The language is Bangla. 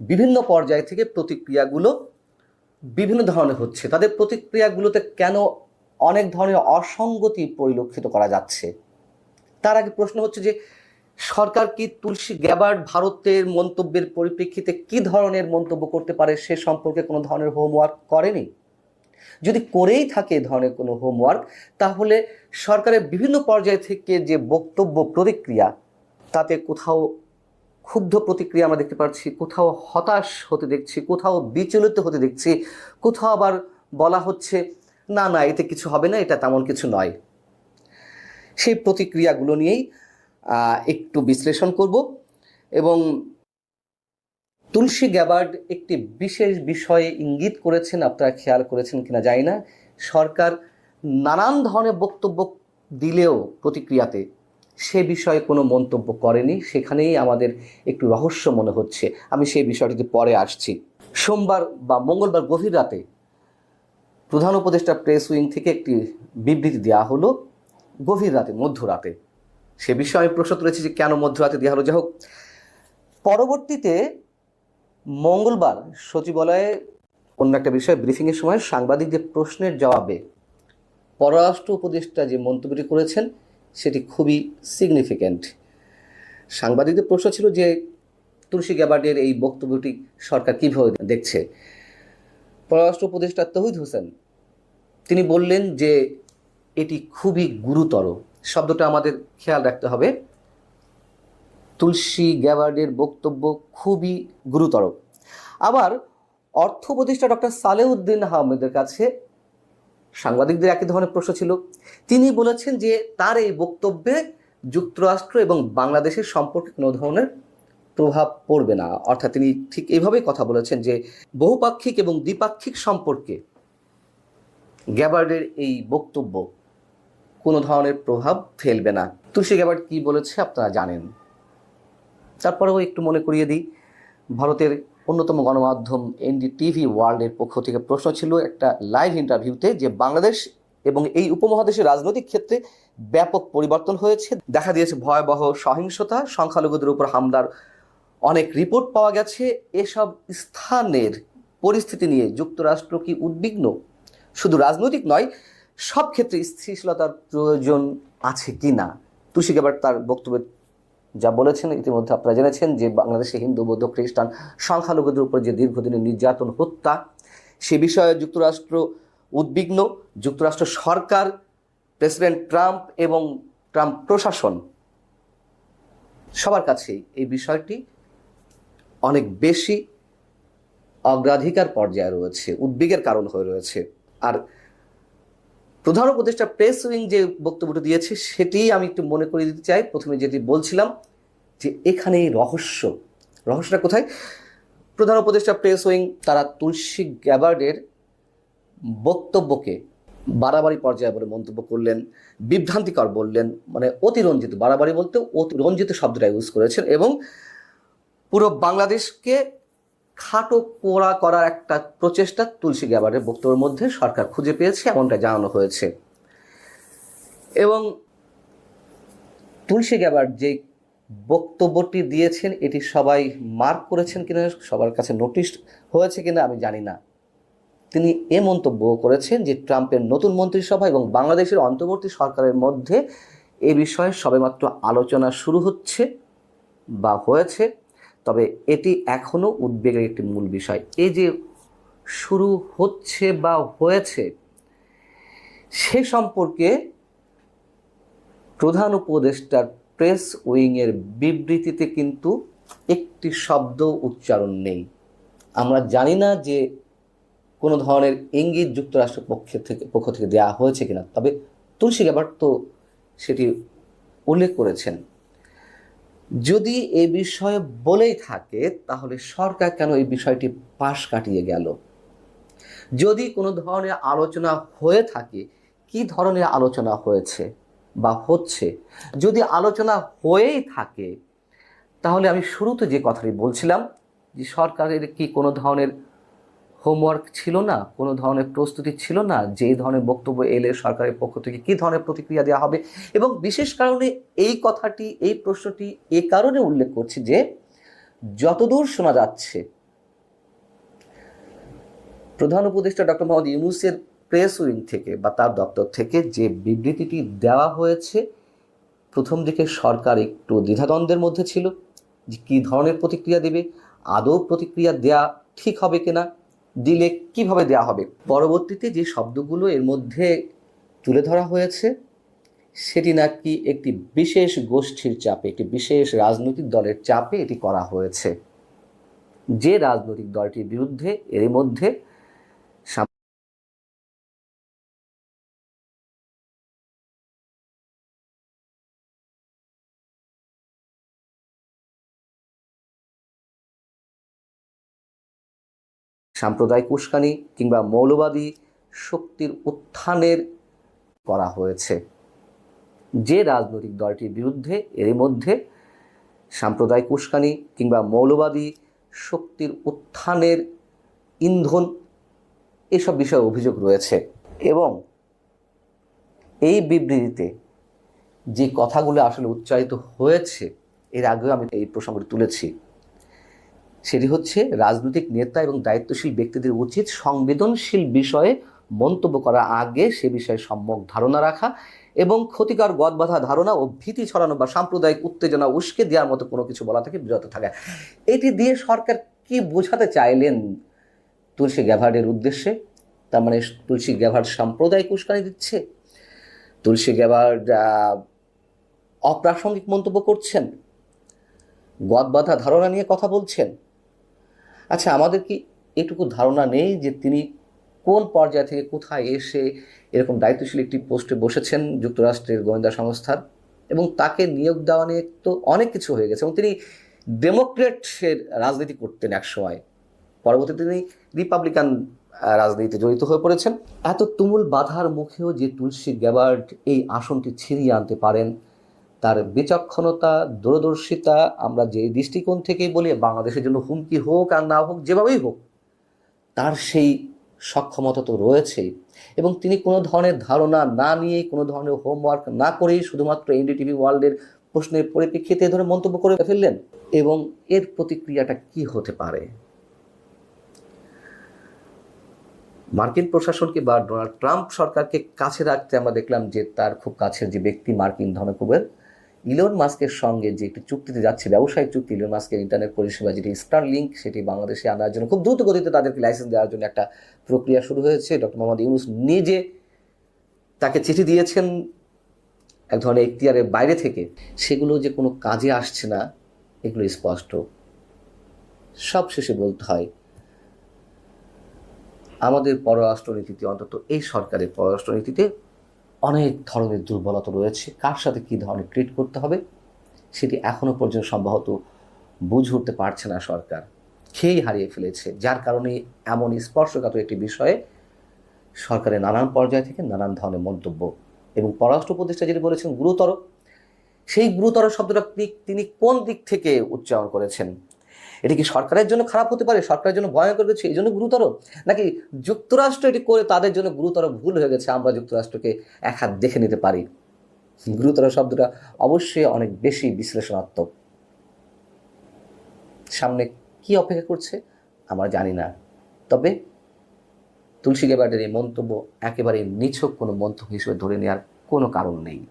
বিভিন্ন পর্যায় থেকে প্রতিক্রিয়াগুলো বিভিন্ন ধরনের হচ্ছে। তাদের প্রতিক্রিয়াগুলোতে কেন অনেক ধরনের অসঙ্গতি পরিলক্ষিত করা যাচ্ছে? তার আগে প্রশ্ন হচ্ছে যে, সরকার কি তুলসী গ্যাবার্ড ভারতের মন্তব্যের পরিপ্রেক্ষিতে কি ধরনের মন্তব্য করতে পারে সে সম্পর্কে কোনো ধরনের হোমওয়ার্ক করেনি? যদি করেই থাকে ধরনের কোনো হোমওয়ার্ক তাহলে সরকারের বিভিন্ন পর্যায় থেকে যে বক্তব্য প্রতিক্রিয়া তাতে কোথাও ক্ষুব্ধ প্রতিক্রিয়া আমরা দেখতে পাচ্ছি, কোথাও হতাশ হতে দেখছি, কোথাও বিচলিত হতে দেখছি, কোথাও আবার বলা হচ্ছে, না না, এতে কিছু হবে না, এটা তেমন কিছু নয়। সেই প্রতিক্রিয়াগুলো নিয়েই একটু বিশ্লেষণ করব এবং তুলসী গ্যাবার্ড একটি বিশেষ বিষয়ে ইঙ্গিত করেছেন, আপনারা খেয়াল করেছেন কিনা জানি না, সরকার নানান ধরনের বক্তব্য দিলেও প্রতিক্রিয়াতে সে বিষয়ে কোনো মন্তব্য করেনি। সেখানেই আমাদের একটু রহস্য মনে হচ্ছে। আমি সেই বিষয়টিতে পরে আসছি। সোমবার বা মঙ্গলবার গভীর রাতে প্রধান উপদেষ্টা প্রেস উইং থেকে একটি বিবৃতি দেওয়া হলো গভীর রাতে, মধ্যরাতে। সে বিষয়ে আমি প্রশ্ন তুলেছি যে কেন মধ্যরাতে দেওয়া হলো। যাই হোক পরবর্তীতে মঙ্গলবার সচিবালয়ে অন্য একটা বিষয়ে ব্রিফিংয়ের সময় সাংবাদিকদের প্রশ্নের জবাবে পররাষ্ট্র উপদেষ্টা যে মন্তব্যটি করেছেন সেটি খুবই সিগনিফিক্যান্ট সাংবাদিকদের প্রশ্ন ছিল যে, তুলসী গ্যাবার্ডের এই বক্তব্যটি সরকার কীভাবে দেখছে? পররাষ্ট্র উপদেষ্টা তহিদ হোসেন, তিনি বললেন যে, এটি খুবই গুরুতর। শব্দটা আমাদের খেয়াল রাখতে হবে। তুলসী গ্যাবার্ডের বক্তব্য খুবই গুরুতর। আবার অর্থ উপদেষ্টা ডক্টর সালেউদ্দিন আহমেদের কাছে সাংবাদিকদের একই ধরনের প্রশ্ন ছিল। তিনি বলেছেন যে তার এই বক্তব্যে যুক্তরাষ্ট্র এবং বাংলাদেশের সম্পর্কে কোনো ধরনের প্রভাব পড়বে না। অর্থাৎ তিনি ঠিক এইভাবেই কথা বলেছেন যে বহুপাক্ষিক এবং দ্বিপাক্ষিক সম্পর্কে গ্যাবার্ডের এই বক্তব্য কোনো ধরনের প্রভাব ফেলবে না। তুলসী গ্যাবার্ড কি বলেছে আপনারা জানেন। তারপরেও একটু মনে করিয়ে দিই। ভারতের অন্যতম গণমাধ্যম এনডি টিভি ওয়ার্ল্ডের পক্ষ থেকে প্রশ্ন ছিল একটা লাইভ ইন্টারভিউতে যে বাংলাদেশ এবং এই উপমহাদেশের রাজনৈতিক ক্ষেত্রে ব্যাপক পরিবর্তন হয়েছে। দেখা দিয়েছে ভয়াবহ সহিংসতা, সংখ্যালঘুদের উপর হামলার অনেক রিপোর্ট পাওয়া গেছে। এসব স্থানের পরিস্থিতি নিয়ে যুক্তরাষ্ট্র কি উদ্বিগ্ন? শুধু রাজনৈতিক নয়, সব ক্ষেত্রে স্থিতিশীলতার প্রয়োজন আছে কি না তুষিক এবার তার বক্তব্যে যা বলেছেন, ইতিমধ্যে আপনারা জেনেছেন যে বাংলাদেশে হিন্দু, বৌদ্ধ, খ্রিস্টান, সংখ্যালঘুদের উপর যে দীর্ঘদিনের নির্যাতন, হত্যা, সে বিষয়ে যুক্তরাষ্ট্র উদ্বিগ্ন। যুক্তরাষ্ট্র সরকার, প্রেসিডেন্ট ট্রাম্প এবং ট্রাম্প প্রশাসন সবার কাছেই এই বিষয়টি অনেক বেশি অগ্রাধিকার পর্যায়ে রয়েছে, উদ্বেগের কারণ হয়ে রয়েছে। আর প্রধান উপদেষ্টা প্রেস উইং যে বক্তব্যটি দিয়েছে, সেটি আমি একটু মনে করিয়ে দিতে চাই। প্রথমে যেটি বলছিলাম, যে এখানে রহস্য। রহস্যটা কোথায়? প্রধান উপদেষ্টা প্রেস উইং তারা তুলসী গ্যাবার্ডের বক্তব্যকে বাড়াবাড়ি পর্যায়ে বলে মন্তব্য করলেন, বিভ্রান্তিকর বললেন মানে অতিরঞ্জিত, বাড়াবাড়ি বলতে অতিরঞ্জিত শব্দটা ইউজ করেছেন এবং পুরো বাংলাদেশকে খাটো কোড়া করার একটা প্রচেষ্টা তুলসী গ্যাবারের বক্তব্যের মধ্যে সরকার খুঁজে পেয়েছে, এমনটা জানানো হয়েছে। এবং তুলসী গ্যাবার যে বক্তব্যটি দিয়েছেন, এটি সবাই মার্ক করেছেন কিনা, সবার কাছে নোটিশ হয়েছে কিনা আমি জানি না। তিনি এ মন্তব্য করেছেন যে ট্রাম্পের নতুন মন্ত্রিসভা এবং বাংলাদেশের অন্তর্বর্তী সরকারের মধ্যে এ বিষয়ে সবেমাত্র আলোচনা শুরু হচ্ছে বা হয়েছে। তবে এটি এখনও উদ্বেগের একটি মূল বিষয়। এই যে শুরু হচ্ছে বা হয়েছে, সে সম্পর্কে প্রধান উপদেষ্টার প্রেস উইংয়ের বিবৃতিতে কিন্তু একটি শব্দ উচ্চারণ নেই। আমরা জানি না যে কোনো ধরনের ইঙ্গিত যুক্তরাষ্ট্রের পক্ষে থেকে পক্ষ থেকে দেওয়া হয়েছে কিনা, তবে তুলসী গ্যাবার তো সেটি উল্লেখ করেছেন। যদি এ বিষয়ে বলেই থাকে, তাহলে সরকার কেন এই বিষয়টি পাশ কাটিয়ে গেল? যদি কোনো ধরনের আলোচনা হয়ে থাকে, কি ধরনের আলোচনা হয়েছে বা হচ্ছে? যদি আলোচনা হয়েই থাকে, তাহলে আমি শুরুতে যে কথাটি বলছিলাম, যে সরকারের কি কোনো ধরনের হোমওয়ার্ক ছিল না, কোনো ধরনের প্রস্তুতি ছিল না যে ধরনের বক্তব্য এলে সরকারের পক্ষ থেকে কী ধরনের প্রতিক্রিয়া দেওয়া হবে এবং বিশেষ কারণে এই কথাটি, এই প্রশ্নটি এ কারণে উল্লেখ করছি যে যতদূর শোনা যাচ্ছে, প্রধান উপদেষ্টা ডক্টর মোহাম্মদ ইউনুসের প্রেস উইং থেকে বা তার দপ্তর থেকে যে বিবৃতিটি দেওয়া হয়েছে, প্রথম দিকে সরকার একটু দ্বিধাদ্বন্দ্বের মধ্যে ছিল যে কী ধরনের প্রতিক্রিয়া দেবে, আদৌ প্রতিক্রিয়া দেয়া ঠিক হবে কিনা দিলে কীভাবে দেয়া হবে? পরবর্তীতে যে শব্দগুলো এর মধ্যে তুলে ধরা হয়েছে, সেটি নাকি একটি বিশেষ গোষ্ঠীর চাপে, একটি বিশেষ রাজনৈতিক দলের চাপে এটি করা হয়েছে। যে রাজনৈতিক দলটির বিরুদ্ধে এর মধ্যে সাম্প্রদায়িক উস্কানি কিংবা মৌলবাদী শক্তির উত্থানের করা হয়েছে। যে রাজনৈতিক দলটির বিরুদ্ধে এর মধ্যে সাম্প্রদায়িক উস্কানি কিংবা মৌলবাদী শক্তির উত্থানের ইন্ধন এসব বিষয়ে অভিযোগ রয়েছে এবং এই বিবৃতিতে যে কথাগুলো আসলে উচ্চারিত হয়েছে, এর আগেও আমি এই প্রসঙ্গটি তুলেছি। সেটি হচ্ছে রাজনৈতিক নেতা এবং দায়িত্বশীল ব্যক্তিদের উচিত সংবেদনশীল বিষয়ে মন্তব্য করার আগে সে বিষয়ে সম্যক ধারণা রাখা এবং ক্ষতিকর গদবাধা ধারণা ও ভীতি ছড়ানো বা সাম্প্রদায়িক উত্তেজনা উস্কে দেওয়ার মতো কোনো কিছু বলা থেকে বিরত থাকা। এটি দিয়ে সরকার কি বোঝাতে চাইলেন তুলসী গ্যাভার্ডের উদ্দেশ্যে? তার মানে তুলসী গ্যাভার্ড সাম্প্রদায়িক উস্কানি দিচ্ছে? তুলসী গ্যাভার্ড অপ্রাসঙ্গিক মন্তব্য করছেন? গদবাধা ধারণা নিয়ে কথা বলছেন? আচ্ছা আমাদের কি এটুকু ধারণা নেই যে তিনি কোন পর্যায় থেকে কোথায় এসে এরকম দায়িত্বশীল একটি পোস্টে বসেছেন যুক্তরাষ্ট্রের গোয়েন্দা সংস্থার? এবং তাকে নিয়োগ দেওয়া নিয়ে তো অনেক কিছু হয়ে গেছে। এবং তিনি ডেমোক্রেটের রাজনীতি করতেন একসময় পরবর্তীতে তিনি রিপাবলিকান রাজনীতিতে জড়িত হয়ে পড়েছেন। এত তুমুল বাধার মুখেও যে তুলসী গ্যাবার্ড এই আসনটি ছিনিয়ে আনতে পারেন তার বিচক্ষণতা, দূরদর্শিতা, আমরা যে দৃষ্টিকোণ থেকেই বলি, বাংলাদেশের জন্য হুমকি হোক আর না হোক, যেভাবেই হোক, তার সেই সক্ষমতা তো রয়েছেই। এবং তিনি কোনো ধরনের ধারণা না নিয়ে, কোনো ধরনের হোমওয়ার্ক না করেই শুধুমাত্র এনডিটিভি ওয়ার্ল্ডের প্রশ্নের পরিপ্রেক্ষিতে ধরনের মন্তব্য করে ফেললেন। এবং এর প্রতিক্রিয়াটা কি হতে পারে? মার্কিন প্রশাসনকে বা ডোনাল্ড ট্রাম্প সরকারকে কাছে রাখতে আমরা দেখলাম যে তার খুব কাছের যে ব্যক্তি মার্কিন ধনকুবের ইলন মাস্কের সঙ্গে যে একটি চুক্তিতে যাচ্ছে, ব্যবসায়িক চুক্তি ইলন মাস্কের ইন্টারনেট পরিষেবা, যেটি স্টার লিঙ্ক সেটি বাংলাদেশে আনার জন্য খুব দ্রুত গতিতে তাদেরকে লাইসেন্স দেওয়ার জন্য একটা প্রক্রিয়া শুরু হয়েছে। ডক্টর মোহাম্মদ ইউনুস নিজে তাকে চিঠি দিয়েছেন এক ধরনের এখতিয়ারের বাইরে থেকে। সেগুলো যে কোনো কাজে আসছে না, এগুলো স্পষ্ট। সব শেষে বলতে হয়, আমাদের পররাষ্ট্রনীতিতে অন্তত এই সরকারের পররাষ্ট্রনীতিতে অনেক ধরনের দুর্বলতা রয়েছে। কার সাথে কী ধরনের ট্রিট করতে হবে? সেটি এখনও পর্যন্ত সম্ভবত বুঝে উঠতে পারছে না সরকার। খেয়েই হারিয়ে ফেলেছে। যার কারণে এমন স্পর্শকাতর একটি বিষয়ে সরকারের নানান পর্যায় থেকে নানান ধরনের মন্তব্য এবং পররাষ্ট্র উপদেষ্টা যেটি বলেছেন, গুরুতর। সেই গুরুতর শব্দটা তিনি- তিনি কোন দিক থেকে উচ্চারণ করেছেন? এটি কি সরকারের জন্য খারাপ হতে পারে? সরকারের জন্য ভয়ঙ্কর কিছু? এই জন্য গুরুতর? নাকি যুক্তরাষ্ট্র এটি করে তাদের জন্য গুরুতর ভুল হয়ে গেছে? আমরা যুক্তরাষ্ট্রকে এক হাত দেখে নিতে পারি। গুরুতর শব্দটা অবশ্যই অনেক বেশি বিশ্লেষণাত্মক। সামনে কি অপেক্ষা করছে? আমরা জানি না। তবে তুলসী গেবার্ডের এই মন্তব্য একেবারে নিছক কোনো মন্তব্য হিসেবে ধরে নেওয়ার কোনো কারণ নেই।